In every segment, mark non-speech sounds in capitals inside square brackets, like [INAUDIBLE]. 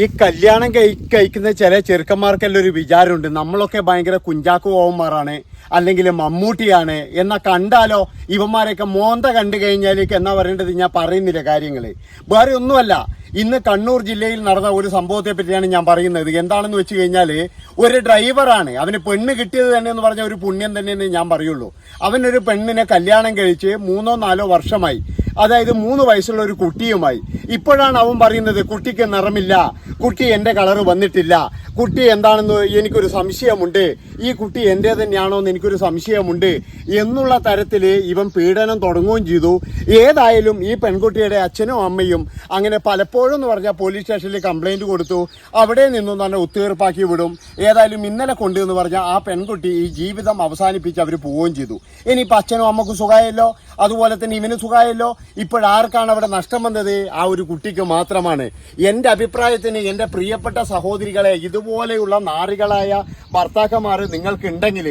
ഈ കല്യാണം കഴി കഴിക്കുന്ന ചില ചെറുക്കന്മാർക്കെല്ലാം ഒരു വിചാരമുണ്ട്. നമ്മളൊക്കെ ഭയങ്കര കുഞ്ചാക്കു ഓവന്മാരാണ് അല്ലെങ്കിൽ മമ്മൂട്ടിയാണ് എന്നാ കണ്ടാലോ? ഇവന്മാരെയൊക്കെ മോന്ത കണ്ടു കഴിഞ്ഞാലേക്ക് എന്നാ പറയേണ്ടത്? ഞാൻ പറയുന്നില്ല കാര്യങ്ങൾ വേറെ ഒന്നുമല്ല. ഇന്ന് കണ്ണൂർ ജില്ലയിൽ നടന്ന ഒരു സംഭവത്തെ പറ്റിയാണ് ഞാൻ പറയുന്നത്. എന്താണെന്ന് വെച്ച് കഴിഞ്ഞാൽ ഒരു ഡ്രൈവറാണ്. അവന് പെണ്ണ് കിട്ടിയത് തന്നെ എന്ന് പറഞ്ഞ ഒരു പുണ്യം തന്നെയെന്ന് ഞാൻ പറയുള്ളൂ. അവനൊരു പെണ്ണിനെ കല്യാണം കഴിച്ച് മൂന്നോ നാലോ വർഷമായി. അതായത് മൂന്ന് വയസ്സുള്ള ഒരു കുട്ടിയുമായി. ഇപ്പോഴാണ് അവൻ പറയുന്നത് കുട്ടിക്ക് നിറമില്ല. കുട്ടി എന്റെ കളറ് വന്നിട്ടില്ല. കുട്ടി എന്താണെന്ന് എനിക്കൊരു സംശയമുണ്ട്. ഈ കുട്ടി എന്റെ തന്നെയാണോ എന്ന് എനിക്കൊരു സംശയമുണ്ട്. എന്നുള്ള തരത്തിൽ ഇവൻ പീഡനം തുടങ്ങുകയും ചെയ്തു. ഏതായാലും ഈ പെൺകുട്ടിയുടെ അച്ഛനും അമ്മയും അങ്ങനെ പലപ്പോഴും എന്ന് പറഞ്ഞാൽ പോലീസ് സ്റ്റേഷനിൽ കംപ്ലൈന്റ് കൊടുത്തു. അവിടെ നിന്നും തന്നെ ഒത്തുതീർപ്പാക്കി വിടും. ഏതായാലും ഇന്നലെ കൊണ്ട് എന്ന് പറഞ്ഞാൽ ആ പെൺകുട്ടി ഈ ജീവിതം അവസാനിപ്പിച്ച് അവർ പോവുകയും ചെയ്തു. ഇനിയിപ്പോൾ അച്ഛനും അമ്മക്കും സുഖമായല്ലോ? അതുപോലെ തന്നെ ഇവന് സുഖമായല്ലോ? ഇപ്പോഴാർക്കാണ് അവിടെ നഷ്ടം വന്നത് ആ ഒരു കുട്ടിക്ക് മാത്രമാണ്. എന്റെ അഭിപ്രായത്തിന് എന്റെ പ്രിയപ്പെട്ട സഹോദരികളെ ഇതുപോലെയുള്ള നാറികളായ ഭർത്താക്കന്മാർ നിങ്ങൾക്കുണ്ടെങ്കിൽ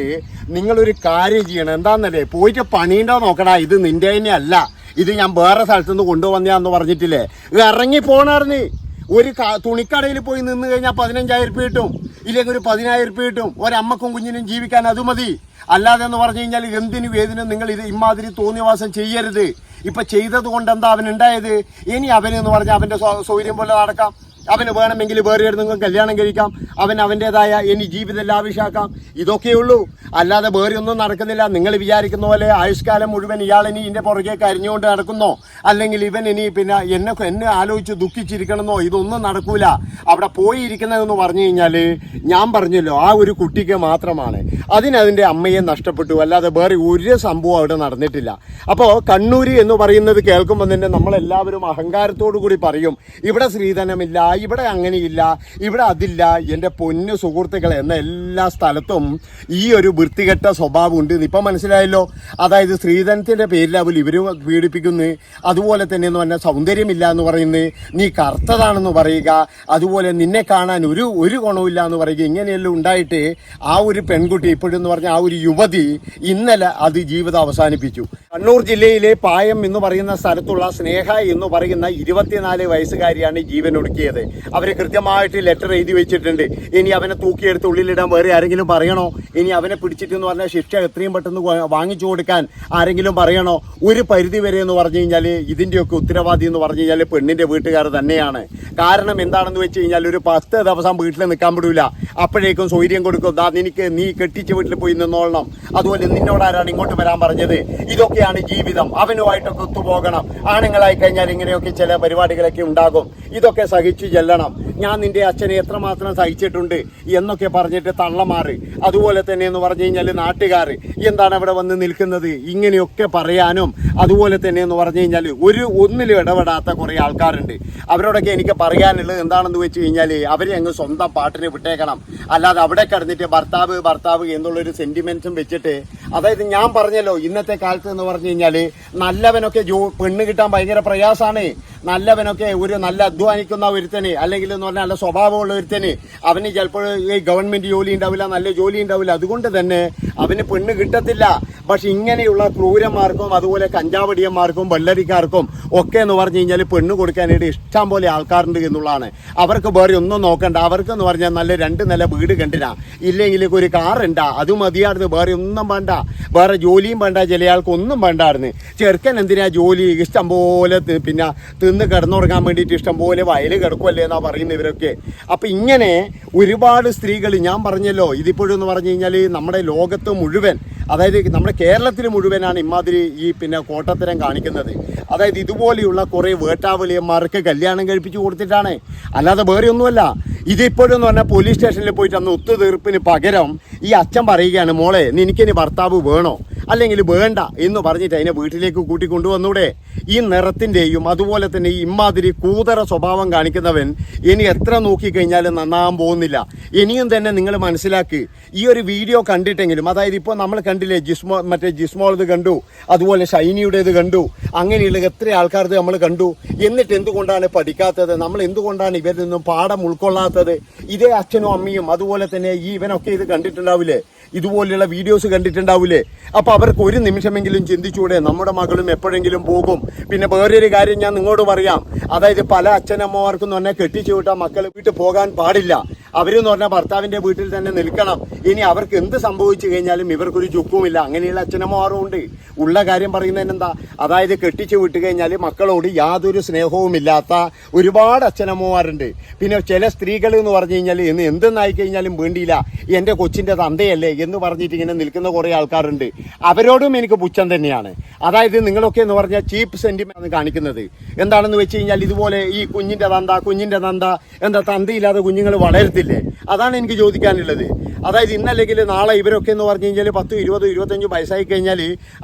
നിങ്ങളൊരു കാര്യം ചെയ്യണം. എന്താണെന്നല്ലേ പോയിട്ട് പണിയുണ്ടോ നോക്കടാ ഇത് നിന്റെ തന്നെ അല്ല ഇത് ഞാൻ വേറെ സ്ഥലത്തുനിന്ന് കൊണ്ടുവന്നാന്ന് പറഞ്ഞിട്ടില്ലേ? ഇറങ്ങി പോണായിരുന്നു ഒരു തുണിക്കടയിൽ പോയി നിന്ന് കഴിഞ്ഞാൽ പതിനഞ്ചായിരം രൂപ കിട്ടും. ഇല്ലെങ്കിൽ ഒരു പതിനായിരം രൂപ കിട്ടും. ഒരമ്മക്കും കുഞ്ഞിനും ജീവിക്കാൻ അത് മതി. അല്ലാതെ എന്ന് പറഞ്ഞു കഴിഞ്ഞാൽ എന്തിനും ഏതിനും നിങ്ങൾ ഇത് ഇമാതിരി തോന്നിയവാസം ചെയ്യരുത്. ഇപ്പൊ ചെയ്തത് കൊണ്ട് എന്താ അവൻ ഉണ്ടായത്? ഇനി അവനെന്ന് പറഞ്ഞാൽ അവന്റെ സൗകര്യം പോലെ നടക്കാം. അവന് വേണമെങ്കിൽ വേറെ നിങ്ങൾക്ക് കല്യാണം കഴിക്കാം. അവൻ അവന്റെതായ ഇനി ജീവിതം ലാവിഷാക്കാം ഇതൊക്കെയുള്ളൂ. അല്ലാതെ വേറെ ഒന്നും നടക്കുന്നില്ല. നിങ്ങൾ വിചാരിക്കുന്ന പോലെ ആയുഷ്കാലം മുഴുവൻ ഇയാൾ ഇനി ഇതിന്റെ പുറകെ കരിഞ്ഞുകൊണ്ട് നടക്കുന്നോ? അല്ലെങ്കിൽ ഇവൻ ഇനി പിന്നെ എന്നെ എന്നെ ആലോചിച്ച് ദുഃഖിച്ചിരിക്കണമെന്നോ? ഇതൊന്നും നടക്കൂല. അവിടെ പോയിരിക്കുന്നതെന്ന് പറഞ്ഞു കഴിഞ്ഞാൽ ഞാൻ പറഞ്ഞല്ലോ ആ ഒരു കുട്ടിക്ക് മാത്രമാണ്. അതിനതിന്റെ അമ്മയെ നഷ്ടപ്പെട്ടു. അല്ലാതെ വേറെ ഒരു സംഭവം അവിടെ നടന്നിട്ടില്ല. അപ്പോൾ കണ്ണൂര് എന്ന് പറയുന്നത് കേൾക്കുമ്പോൾ തന്നെ നമ്മളെല്ലാവരും അഹങ്കാരത്തോടു കൂടി പറയും ഇവിടെ ശ്രീധനമില്ല ഇവിടെ അങ്ങനെയില്ല ഇവിടെ അതില്ല. എന്റെ പൊന്നു സുഹൃത്തുക്കൾ എന്ന എല്ലാ സ്ഥലത്തും ഈ ഒരു വൃത്തികെട്ട സ്വഭാവം ഉണ്ട് ഇപ്പം മനസ്സിലായല്ലോ? അതായത് സ്ത്രീധനത്തിന്റെ പേരിലാവില്ല ഇവർ പീഡിപ്പിക്കുന്നു. അതുപോലെ തന്നെ എന്ന് പറഞ്ഞാൽ സൗന്ദര്യമില്ല എന്ന് പറയുന്നത് നീ കറുത്തതാണെന്ന് പറയുക. അതുപോലെ നിന്നെ കാണാൻ ഒരു ഒരു ഗുണമില്ല എന്ന് പറയുക. ഇങ്ങനെയെല്ലാം ഉണ്ടായിട്ട് ആ ഒരു പെൺകുട്ടി ഇപ്പോഴെന്ന് പറഞ്ഞ ആ ഒരു യുവതി ഇന്നലെ അത് ജീവിതം അവസാനിപ്പിച്ചു. കണ്ണൂർ ജില്ലയിലെ പായം എന്ന് പറയുന്ന സ്ഥലത്തുള്ള സ്നേഹ എന്ന് പറയുന്ന ഇരുപത്തിനാല് വയസ്സുകാരിയാണ് ജീവൻ ഒടുക്കിയത് അവർ കൃത്യമായിട്ട് ലെറ്റർ എഴുതി വെച്ചിട്ടുണ്ട്. ഇനി അവനെ തൂക്കിയെടുത്ത് ഉള്ളിലിടാൻ വേറെ ആരെങ്കിലും പറയണോ? ഇനി അവനെ പിടിച്ചിട്ട് എന്ന് പറഞ്ഞാൽ ശിക്ഷ എത്രയും പെട്ടെന്ന് വാങ്ങിച്ചു കൊടുക്കാൻ ആരെങ്കിലും പറയണോ? ഒരു പരിധി വരെ എന്ന് പറഞ്ഞു കഴിഞ്ഞാൽ ഇതിന്റെയൊക്കെ ഉത്തരവാദി എന്ന് പറഞ്ഞു കഴിഞ്ഞാൽ പെണ്ണിന്റെ വീട്ടുകാർ തന്നെയാണ്. കാരണം എന്താണെന്ന് വെച്ച് കഴിഞ്ഞാൽ ഒരു പത്ത് ദിവസം വീട്ടിൽ നിൽക്കാൻ വിടൂല. അപ്പോഴേക്കും സൗകര്യം കൊടുക്കും. ദാ നിനക്ക് നീ കെട്ടിച്ച വീട്ടിൽ പോയി നിന്നോളണം. അതുപോലെ നിന്നോട് ആരാണ് ഇങ്ങോട്ട് വരാൻ പറഞ്ഞത്? ഇതൊക്കെയാണ് ജീവിതം. അവനുമായിട്ടൊക്കെ ഒത്തുപോകണം. ആണുങ്ങളായി കഴിഞ്ഞാൽ ഇങ്ങനെയൊക്കെ ചില പരിപാടികളൊക്കെ ഉണ്ടാകും. ഇതൊക്കെ സഹിച്ചു ചെല്ലണം. ഞാൻ നിന്റെ അച്ഛനെ എത്രമാത്രം സഹിച്ചിട്ടുണ്ട് എന്നൊക്കെ പറഞ്ഞിട്ട് തള്ളമാറ്. അതുപോലെ തന്നെ എന്ന് പറഞ്ഞു കഴിഞ്ഞാൽ നാട്ടുകാർ എന്താണ് അവിടെ വന്ന് നിൽക്കുന്നത്? ഇങ്ങനെയൊക്കെ പറയാനും അതുപോലെ തന്നെ എന്ന് പറഞ്ഞു കഴിഞ്ഞാൽ ഒരു ഒന്നിലും ഇടപെടാത്ത കുറേ ആൾക്കാരുണ്ട്. അവരോടൊക്കെ എനിക്ക് പറയാനുള്ളത് എന്താണെന്ന് വെച്ച് കഴിഞ്ഞാൽ അവരെ അങ്ങ് സ്വന്തം പാട്ടിന് വിട്ടേക്കണം. അല്ലാതെ അവിടെ കിടന്നിട്ട് ഭർത്താവ് ഭർത്താവ് എന്നുള്ളൊരു സെന്റിമെൻസും വെച്ചിട്ട് അതായത് ഞാൻ പറഞ്ഞല്ലോ ഇന്നത്തെ കാലത്ത് എന്ന് പറഞ്ഞു കഴിഞ്ഞാൽ നല്ലവനൊക്കെ ജോ പെണ്ണ് കിട്ടാൻ ഭയങ്കര പ്രയാസമാണ്. നല്ലവനൊക്കെ ഒരു നല്ല അധ്വാനിക്കുന്ന ഒരുത്തന് അല്ലെങ്കിൽ എന്ന് പറഞ്ഞാൽ നല്ല സ്വഭാവമുള്ള ഒരുത്തന് അവന് ചിലപ്പോൾ ഈ ഗവൺമെന്റ് ജോലി ഉണ്ടാവില്ല നല്ല ജോലി ഉണ്ടാവില്ല. അതുകൊണ്ട് തന്നെ അവന് പെണ്ണ് കിട്ടത്തില്ല. പക്ഷെ ഇങ്ങനെയുള്ള ക്രൂരന്മാർക്കും അതുപോലെ കഞ്ചാവടിയന്മാർക്കും വെള്ളരിക്കാർക്കും ഒക്കെ എന്ന് പറഞ്ഞു കഴിഞ്ഞാൽ പെണ്ണ് കൊടുക്കാനായിട്ട് ഇഷ്ടം പോലെ ആൾക്കാരുണ്ട് എന്നുള്ളതാണ്. അവർക്ക് വേറെ ഒന്നും നോക്കണ്ട. അവർക്ക് എന്ന് പറഞ്ഞാൽ നല്ല രണ്ട് നില വീട് കണ്ടിനാ. ഇല്ലെങ്കിൽ ഒരു കാർ ഉണ്ടാ. അത് മതിയായിരുന്നു. വേറെ ഒന്നും വേണ്ട. വേറെ ജോലിയും വേണ്ട. ചില ഒന്നും വേണ്ടായിരുന്നു. ചെറുക്കൻ എന്തിനാ ജോലി ഇഷ്ടം പോലെ പിന്നെ തിന്ന് കിടന്നുറങ്ങാൻ വേണ്ടിയിട്ട് ഇഷ്ടം പോലെ വയൽ കിടക്കുമല്ലേ എന്നാ പറയുന്നത് ഇവരൊക്കെ. അപ്പൊ ഇങ്ങനെ ഒരുപാട് സ്ത്രീകൾ ഞാൻ പറഞ്ഞല്ലോ. ഇതിപ്പോഴെന്ന് പറഞ്ഞു കഴിഞ്ഞാൽ നമ്മുടെ ലോകത്ത് മുഴുവൻ അതായത് നമ്മുടെ കേരളത്തിൽ മുഴുവനാണ് ഇമാതിരി ഈ പിന്നെ കോട്ടത്തരം കാണിക്കുന്നത്. അതായത് ഇതുപോലെയുള്ള കുറേ വേട്ടാവലിയന്മാർക്ക് കല്യാണം കഴിപ്പിച്ചു കൊടുത്തിട്ടാണ്. അല്ലാതെ വേറെ ഒന്നുമല്ല. ഇതിപ്പോഴും എന്ന് പറഞ്ഞാൽ പോലീസ് സ്റ്റേഷനിൽ പോയിട്ട് അന്ന് ഒത്തുതീർപ്പിന് പകരം ഈ അച്ഛൻ പറയുകയാണ് മോളെ നിനക്കിനി ഭർത്താവ് വേണോ? അല്ലെങ്കിൽ വേണ്ട എന്ന് പറഞ്ഞിട്ട് അതിനെ വീട്ടിലേക്ക് കൂട്ടി കൊണ്ടുവന്നൂടെ ഈ നിറത്തിന്റെയും അതുപോലെ തന്നെ ഈ ഇമ്മാതിരി കൂതറ സ്വഭാവം കാണിക്കുന്നവൻ ഇനി എത്ര നോക്കിക്കഴിഞ്ഞാലും നന്നാകാൻ പോകുന്നില്ല. ഇനിയും തന്നെ നിങ്ങൾ മനസ്സിലാക്കി ഈ ഒരു വീഡിയോ കണ്ടിട്ടെങ്കിലും അതായത് ഇപ്പോൾ നമ്മൾ കണ്ടില്ലേ ജിസ്മോ മറ്റേ ജിസ്മോളത് കണ്ടു അതുപോലെ ഷൈനിയുടേത് കണ്ടു അങ്ങനെയുള്ള എത്ര ആൾക്കാരത് നമ്മൾ കണ്ടു എന്നിട്ട് എന്തുകൊണ്ടാണ് പഠിക്കാത്തത് നമ്മൾ എന്തുകൊണ്ടാണ് ഇവരിൽ നിന്നും പാഠം ഉൾക്കൊള്ളാത്തത് ഇതേ അച്ഛനും അമ്മയും അതുപോലെ തന്നെ ഈ ഇവനൊക്കെ ഇത് കണ്ടിട്ടുണ്ടാവില്ലേ? ഇതുപോലെയുള്ള വീഡിയോസ് കണ്ടിട്ടുണ്ടാവില്ലേ അപ്പൊ അവർക്ക് ഒരു നിമിഷമെങ്കിലും ചിന്തിച്ചൂടെ നമ്മുടെ മകളും എപ്പോഴെങ്കിലും പോകും. പിന്നെ വേറൊരു കാര്യം ഞാൻ നിങ്ങളോട് പറയാം. അതായത് പല അച്ഛനമ്മമാർക്കും തന്നെ കെട്ടിച്ചു വിട്ട മക്കൾ വീട്ടിൽ പോകാൻ പാടില്ല. അവരെന്ന് പറഞ്ഞാൽ ഭർത്താവിന്റെ വീട്ടിൽ തന്നെ നിൽക്കണം. ഇനി അവർക്ക് എന്ത് സംഭവിച്ചു കഴിഞ്ഞാലും ഇവർക്കൊരു ചുക്കുമില്ല. അങ്ങനെയുള്ള അച്ഛനമ്മമാരും ഉണ്ട് ഉള്ള കാര്യം പറയുന്നതിനെന്താ? അതായത് കെട്ടിച്ചു വിട്ട് കഴിഞ്ഞാൽ മക്കളോട് യാതൊരു സ്നേഹവും ഇല്ലാത്ത ഒരുപാട് അച്ഛനമ്മമാരുണ്ട്. പിന്നെ ചില സ്ത്രീകൾ എന്ന് പറഞ്ഞു കഴിഞ്ഞാൽ ഇന്ന് എന്തെന്നായി കഴിഞ്ഞാലും വേണ്ടിയില്ല. എന്റെ കൊച്ചിന്റെ തന്തയല്ലേ എന്ന് പറഞ്ഞിട്ട് ഇങ്ങനെ നിൽക്കുന്ന കുറേ ആൾക്കാരുണ്ട്. അവരോടും എനിക്ക് പുച്ഛം തന്നെയാണ്. അതായത് നിങ്ങളൊക്കെ എന്ന് പറഞ്ഞാൽ ചീപ്പ് ആണ് കാണിക്കുന്നത്. എന്താണെന്ന് വെച്ച് കഴിഞ്ഞാൽ ഇതുപോലെ ഈ കുഞ്ഞിന്റെ തന്ത കുഞ്ഞിന്റെ തന്ത എന്താ തന്തയില്ലാതെ കുഞ്ഞുങ്ങൾ വളരത്തില്ലേ അതാണ് എനിക്ക് ചോദിക്കാനുള്ളത്. അതായത് ഇന്നല്ലെങ്കിൽ നാളെ ഇവരൊക്കെ എന്ന് പറഞ്ഞു കഴിഞ്ഞാൽ പത്തും ഇരുപതും ഇരുപത്തഞ്ചും വയസ്സായി കഴിഞ്ഞാൽ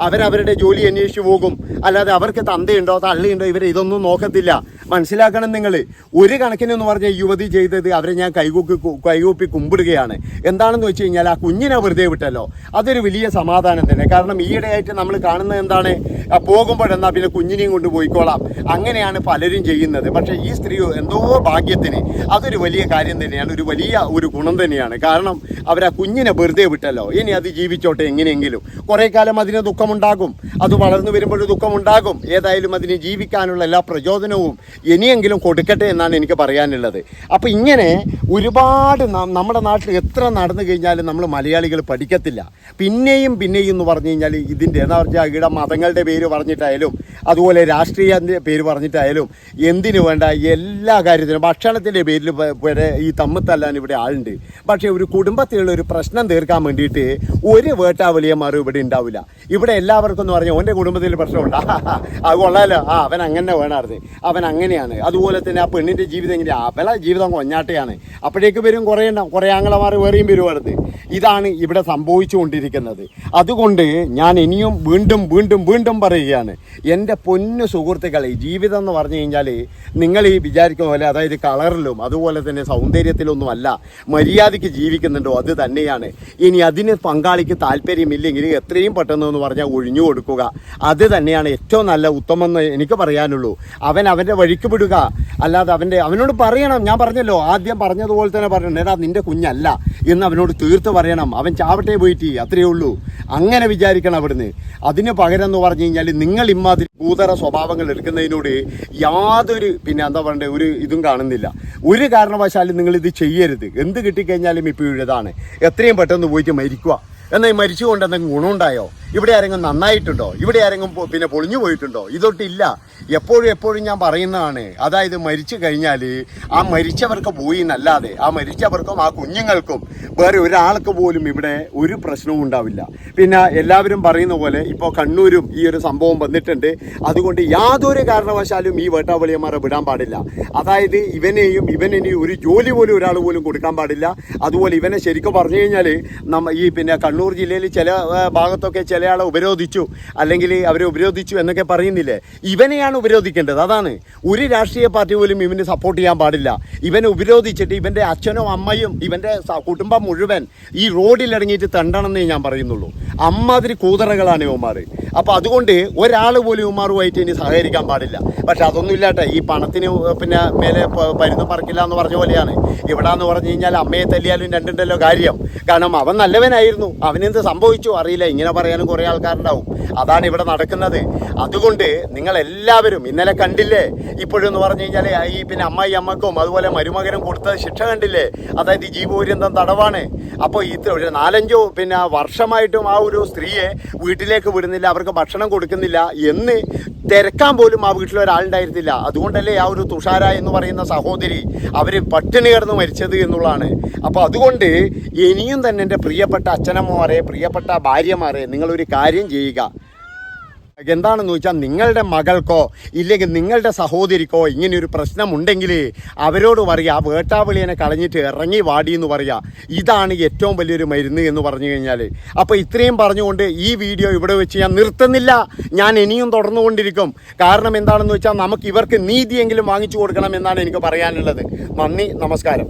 അവരവരുടെ ജോലി അന്വേഷിച്ച് പോകും. അല്ലാതെ അവർക്ക് തന്തയുണ്ടോ തള്ളിയുണ്ടോ ഇവർ ഇതൊന്നും നോക്കത്തില്ല. മനസ്സിലാക്കണം നിങ്ങൾ ഒരു കണക്കിന് എന്ന് പറഞ്ഞ യുവതി ചെയ്തത് അവരെ ഞാൻ കൈകൂപ്പി കൈകൂപ്പി കുമ്പിടുകയാണ്. എന്താണെന്ന് വെച്ച് കഴിഞ്ഞാൽ ആ കുഞ്ഞിനെ വെറുതെ വിട്ടല്ലോ. അതൊരു വലിയ സമാധാനം തന്നെ. കാരണം ഈയിടെയായിട്ട് നമ്മൾ കാണുന്നത് എന്താണ്? പോകുമ്പോഴെന്നാൽ പോകുമ്പോഴെന്നാ പിന്നെ കുഞ്ഞിനെയും കൊണ്ട് പോയിക്കോളാം. അങ്ങനെയാണ് പലരും ചെയ്യുന്നത്. പക്ഷേ ഈ സ്ത്രീ എന്തോ ഭാഗ്യത്തിന് അതൊരു വലിയ കാര്യം തന്നെയാണ്. ഒരു വലിയ ഒരു ഗുണം തന്നെയാണ്. കാരണം അവർ ആ കുഞ്ഞിനെ വെറുതെ വിട്ടല്ലോ. ഇനി അത് ജീവിച്ചോട്ടെ എങ്ങനെയെങ്കിലും. കുറേ കാലം അതിന് ദുഃഖമുണ്ടാകും. അത് വളർന്നു വരുമ്പോൾ ദുഃഖമുണ്ടാകും. ഏതായാലും അതിന് ജീവിക്കാനുള്ള എല്ലാ പ്രചോദനവും ഇനിയെങ്കിലും കൊടുക്കട്ടെ എന്നാണ് എനിക്ക് പറയാനുള്ളത്. അപ്പോൾ ഇങ്ങനെ ഒരുപാട് നമ്മുടെ നാട്ടിൽ എത്ര നടന്നു കഴിഞ്ഞാലും നമ്മൾ മലയാളികൾ പഠിക്കത്തില്ല. പിന്നെയും പിന്നെയും എന്ന് പറഞ്ഞു കഴിഞ്ഞാൽ ഇതിന്റെ എന്താ പറഞ്ഞാൽ ഇവിടെ മതങ്ങളുടെ പേര് പറഞ്ഞിട്ടായാലും അതുപോലെ രാഷ്ട്രീയത്തിന്റെ പേര് പറഞ്ഞിട്ടായാലും എന്തിനു വേണ്ട എല്ലാ കാര്യത്തിനും ഭക്ഷണത്തിന്റെ പേരിൽ വരെ ഈ തമ്മത്തല്ലാൻ ഇവിടെ ആളുണ്ട്. പക്ഷേ ഒരു കുടുംബത്തിലുള്ള ഒരു പ്രശ്നം തീർക്കാൻ വേണ്ടിയിട്ട് ഒരു വേട്ടാവലിയന്മാരും ഇവിടെ ഉണ്ടാവില്ല. ഇവിടെ എല്ലാവർക്കും എന്ന് പറഞ്ഞാൽ ഓന്റെ കുടുംബത്തിൽ പ്രശ്നമുണ്ട്. [LAUGHS] അത് കൊള്ളാലോ. ആ അവൻ അങ്ങനെ വേണമായിരുന്നു. അവൻ അങ്ങനെയാണ്. അതുപോലെ തന്നെ ആ പെണ്ണിന്റെ ജീവിതം എങ്ങനെയാണ് അവളെ ജീവിതം കൊഞ്ഞാട്ടയാണ് അപ്പോഴേക്ക് വരും കുറേ ഉണ്ടാവും കുറേ ആങ്ങളമാർ വേറെയും വരുവാടുത്ത് ഇതാണ് ഇവിടെ സംഭവിച്ചുകൊണ്ടിരിക്കുന്നത്. അതുകൊണ്ട് ഞാൻ ഇനിയും വീണ്ടും വീണ്ടും വീണ്ടും പറയുകയാണ്. എന്റെ പൊന്നു സുഹൃത്തുക്കളെ ജീവിതം എന്ന് പറഞ്ഞു കഴിഞ്ഞാൽ നിങ്ങൾ ഈ വിചാരിക്കുന്ന പോലെ അതായത് കളറിലും അതുപോലെ തന്നെ സൗന്ദര്യത്തിലൊന്നും അല്ല മര്യാദയ്ക്ക് ജീവിക്കുന്നുണ്ടോ? അത് തന്നെയാണ്. ഇനി അതിന് പങ്കാളിക്ക് താല്പര്യമില്ലെങ്കിൽ എത്രയും പെട്ടെന്ന് എന്ന് പറഞ്ഞാൽ ഒഴിഞ്ഞു കൊടുക്കുക. അത് തന്നെയാണ് ഏറ്റവും നല്ല ഉത്തമം എന്ന് എനിക്ക് പറയാനുള്ളൂ. അവൻ അവന്റെ വഴിക്ക് അല്ലാതെ അവന്റെ അവനോട് പറയണം. ഞാൻ പറഞ്ഞല്ലോ ആദ്യം പറഞ്ഞതുപോലെ തന്നെ പറയണം. എടാ നിന്റെ കുഞ്ഞല്ല എന്ന് അവനോട് തീർത്ത് പറയണം. അവൻ ചാവട്ടെ പോയിട്ട് അത്രയേ ഉള്ളൂ. അങ്ങനെ വിചാരിക്കണം അവിടുന്ന്. അതിന് പകരം എന്ന് പറഞ്ഞു കഴിഞ്ഞാൽ നിങ്ങൾ ഇമാതിരി ഭൂതര സ്വഭാവങ്ങൾ എടുക്കുന്നതിനോട് യാതൊരു പിന്നെ എന്താ പറയണ്ടേ ഒരു ഇതും കാണുന്നില്ല. ഒരു കാരണവശാലും നിങ്ങൾ ഇത് ചെയ്യരുത്. എന്ത് കിട്ടിക്കഴിഞ്ഞാലും ഇപ്പോൾ ഇതാണ്. എത്രയും പെട്ടെന്ന് പോയിട്ട് മരിക്കുക. എന്നാൽ ഈ മരിച്ചുകൊണ്ട് എന്തെങ്കിലും ഗുണമുണ്ടായോ? ഇവിടെ ആരെങ്കിലും നന്നായിട്ടുണ്ടോ? ഇവിടെ ആരെങ്കിലും പിന്നെ പൊളിഞ്ഞു പോയിട്ടുണ്ടോ? ഇതൊട്ടില്ല. എപ്പോഴും എപ്പോഴും ഞാൻ പറയുന്നതാണ്. അതായത് മരിച്ചു കഴിഞ്ഞാൽ ആ മരിച്ചവർക്ക് പോയി എന്നല്ലാതെ ആ മരിച്ചവർക്കും ആ കുഞ്ഞുങ്ങൾക്കും വേറെ ഒരാൾക്ക് പോലും ഇവിടെ ഒരു പ്രശ്നവും ഉണ്ടാവില്ല. പിന്നെ എല്ലാവരും പറയുന്ന പോലെ ഇപ്പോൾ കണ്ണൂരും ഈ ഒരു സംഭവം വന്നിട്ടുണ്ട്. അതുകൊണ്ട് യാതൊരു കാരണവശാലും ഈ വേട്ടാവളിയന്മാരെ വിടാൻ പാടില്ല. അതായത് ഇവനെയും ഇവനിനി ഒരു ജോലി പോലും ഒരാൾ പോലും കൊടുക്കാൻ പാടില്ല. അതുപോലെ ഇവനെ ശരിക്കും പറഞ്ഞു കഴിഞ്ഞാൽ നമ്മ ഈ പിന്നെ കണ്ണൂർ ജില്ലയിൽ ചില ഭാഗത്തൊക്കെ ചില ആളെ ഉപരോധിച്ചു അല്ലെങ്കിൽ അവരെ ഉപരോധിച്ചു എന്നൊക്കെ പറയുന്നില്ലേ? ഇവനെയാണ് ഉപരോധിക്കേണ്ടത്. അതാണ്. ഒരു രാഷ്ട്രീയ പാർട്ടി പോലും ഇവന് സപ്പോർട്ട് ചെയ്യാൻ പാടില്ല. ഇവനെ ഉപരോധിച്ചിട്ട് ഇവന്റെ അച്ഛനും അമ്മയും ഇവന്റെ കുടുംബം മുഴുവൻ ഈ റോഡിലിറങ്ങിയിട്ട് തണ്ടണമെന്നേ ഞാൻ പറയുന്നുള്ളൂ. അമ്മാതിരി കൂതറകളാണ് ഇവന്മാർ അപ്പോൾ അതുകൊണ്ട് ഒരാൾ പോലും ഇവന്മാരുമായിട്ട് ഇനി സഹകരിക്കാൻ പാടില്ല. പക്ഷെ അതൊന്നും ഇല്ലാട്ടെ. ഈ പണത്തിന് പിന്നെ മേലെ പരുന്ന് പറക്കില്ല എന്ന് പറഞ്ഞ പോലെയാണ്. ഇവിടെ എന്ന് പറഞ്ഞു കഴിഞ്ഞാൽ അമ്മയെ തല്ലിയാലും രണ്ടുണ്ടല്ലോ കാര്യം. കാരണം അവൻ നല്ലവനായിരുന്നു. അവനെന്ത് സംഭവിച്ചു അറിയില്ല. ഇങ്ങനെ പറയാനും കുറേ ആൾക്കാരുണ്ടാവും. അതാണ് ഇവിടെ നടക്കുന്നത്. അതുകൊണ്ട് നിങ്ങൾ എല്ലാവരും ഇന്നലെ കണ്ടില്ലേ? ഇപ്പോഴെന്ന് പറഞ്ഞു കഴിഞ്ഞാൽ ഈ പിന്നെ അമ്മായി അമ്മക്കും അതുപോലെ മരുമകനും കൊടുത്ത ശിക്ഷ കണ്ടില്ലേ? അതായത് ജീവപര്യന്തം തടവാണ്. അപ്പോൾ ഇത് ഒരു നാലഞ്ചോ പിന്നെ വർഷമായിട്ടും ആ ഒരു സ്ത്രീയെ വീട്ടിലേക്ക് വിടുന്നില്ല. അവർക്ക് ഭക്ഷണം കൊടുക്കുന്നില്ല എന്ന് തിരക്കാൻ പോലും ആ വീട്ടിൽ ഒരാളുണ്ടായിരുന്നില്ല. അതുകൊണ്ടല്ലേ ആ ഒരു തുഷാര എന്ന് പറയുന്ന സഹോദരി അവർ പട്ടിണി കിടന്ന് മരിച്ചത് എന്നുള്ളതാണ്. അപ്പോൾ അതുകൊണ്ട് ഇനിയും തന്നെ എന്റെ പ്രിയപ്പെട്ട അച്ഛനമ്മമാരെ പ്രിയപ്പെട്ട ഭാര്യമാരെ നിങ്ങളൊരു കാര്യം ചെയ്യുക. എന്താണെന്ന് വെച്ചാൽ നിങ്ങളുടെ മകൾക്കോ ഇല്ലെങ്കിൽ നിങ്ങളുടെ സഹോദരിക്കോ ഇങ്ങനെയൊരു പ്രശ്നമുണ്ടെങ്കിൽ അവരോട് പറയുക ആ വേട്ടാവിളിയനെ കളഞ്ഞിട്ട് ഇറങ്ങി വാടി എന്ന് പറയുക. ഇതാണ് ഏറ്റവും വലിയൊരു മരുന്ന് എന്ന് പറഞ്ഞു കഴിഞ്ഞാൽ അപ്പോൾ ഇത്രയും പറഞ്ഞുകൊണ്ട് ഈ വീഡിയോ ഇവിടെ വെച്ച് ഞാൻ നിർത്തുന്നില്ല. ഞാൻ ഇനിയും തുടർന്നുകൊണ്ടിരിക്കും. കാരണം എന്താണെന്ന് വെച്ചാൽ നമുക്ക് ഇവർക്ക് നീതിയെങ്കിലും വാങ്ങിച്ചു കൊടുക്കണം എന്നാണ് എനിക്ക് പറയാനുള്ളത്. നന്ദി നമസ്കാരം.